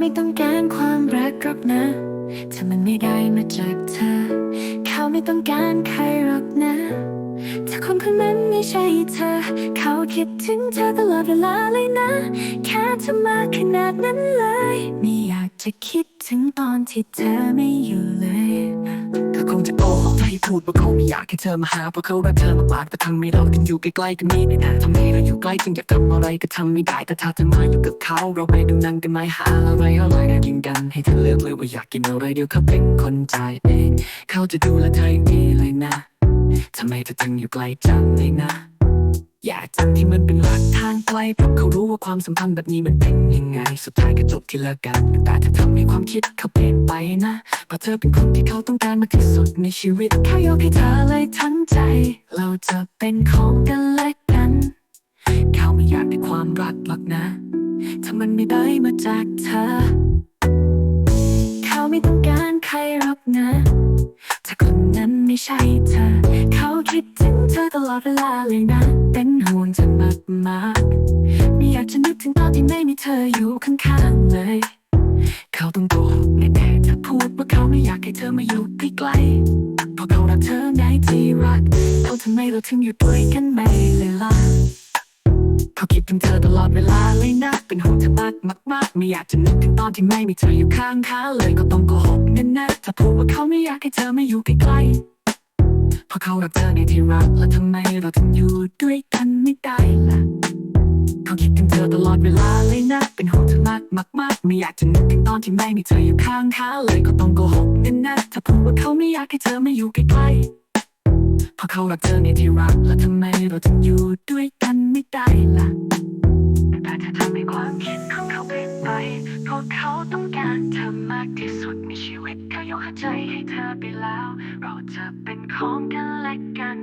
ไม่ต้องการความรักหรอกนะ ถ้ามันไม่ได้มาจากเธอ เขาไม่ต้องการใครหรอกนะ ถ้าคนคนนั้นไม่ใช่เธอ เขาคิดถึงเธอตลอดเวลาเลยนะ แค่เธอมาขนาดนั้นเลย ไม่อยากจะคิดถึงตอนที่เธอไม่อยู่เลย ให้พูดว่าเขาไม่อยากให้เธอมาหาเพราะเขารักเธอมากแต่ทำให้เราต้องอยู่ใกล้ๆกันนี่ไม่ได้ทำให้เราอยู่ใกล้จึงอยากทำอะไรก็ทำไม่ได้แต่ถ้าเธอมาอยู่กับเขาเราไปดูหนังกันไหมหาอะไรอะไรกินกันให้เธอเลือกเลยว่าอยากกินอะไรเดี๋ยวเขาเป็นคนจ่ายเองเขาจะดูแลเธออย่างดีเลยนะทำไมเธอจึงอยู่ไกลจังเลยนะ อย่าจังที่มันเป็นหลักทางไกลเพราะเขารู้ว่าความสัมพันธ์แบบนี้มันเป็นยังไง สุดท้ายก็จบที่เลิกกัน แต่เธอทำให้ความคิดเขาเปลี่ยนไปนะ เพราะเธอเป็นคนที่เขาต้องการมากที่สุดในชีวิตเขายกให้เธอเลยทั้งใจ เราจะเป็นของกันและกัน เขาไม่อยากได้ความรักหรอกนะ ถ้ามันไม่ได้มาจากเธอ เขาไม่ต้องการใครหรอกนะถ้าคนนั้นไม่ใช่เธอ เขาคิดถึงเธอตลอดเวลาเลยนะ มากๆไม่อยากจะนึกถึงตอนที่ไม่มีเธออยู่ข้างๆเลย เขาต้องโกหกแน่ๆถ้าพูดว่าเขาไม่อยากให้เธอมาอยู่ใกล้ๆเพราะเขารักเธอไงที่รักเขาทำไมเราถึงอยู่ด้วยกันไม่เลยล่ะเขาคิดถึงเธอตลอดเวลาเลยนะ เป็นห่วงเธอมากมากมากไม่อยากจะนึกถึงตอนที่ไม่มีเธออยู่ข้างขาเลยก็ต้องโกหกแน่ๆถ้าพูดว่าเขาไม่อยากให้เธอมาอยู่ใกล้ๆเพราะเขารักเธอไงที่รักแล้วทำไมเราถึงอยู่ด้วยกันไม่ได้ เวลาเลยนะ เป็นห่วงเธอมากมากมากไม่อยากจะนึกถึงตอนที่ไม่มีเธออยู่ข้างเขาเลยก็ต้องโกหกแน่ๆถ้าพูดว่าเขาไม่อยากให้เธอมาอยู่ใกล้ๆเพราะเขารักเธอในที่รักแล้วทำไมเราถึงอยู่ด้วยกันไม่ได้ล่ะแต่เธอทำให้ความคิดของเขาเปลี่ยนไปเพราะเขาต้องการเธอมากที่สุดในชีวิตเขายกหัวใจให้เธอไปแล้ว เราจะเป็นของกันและกัน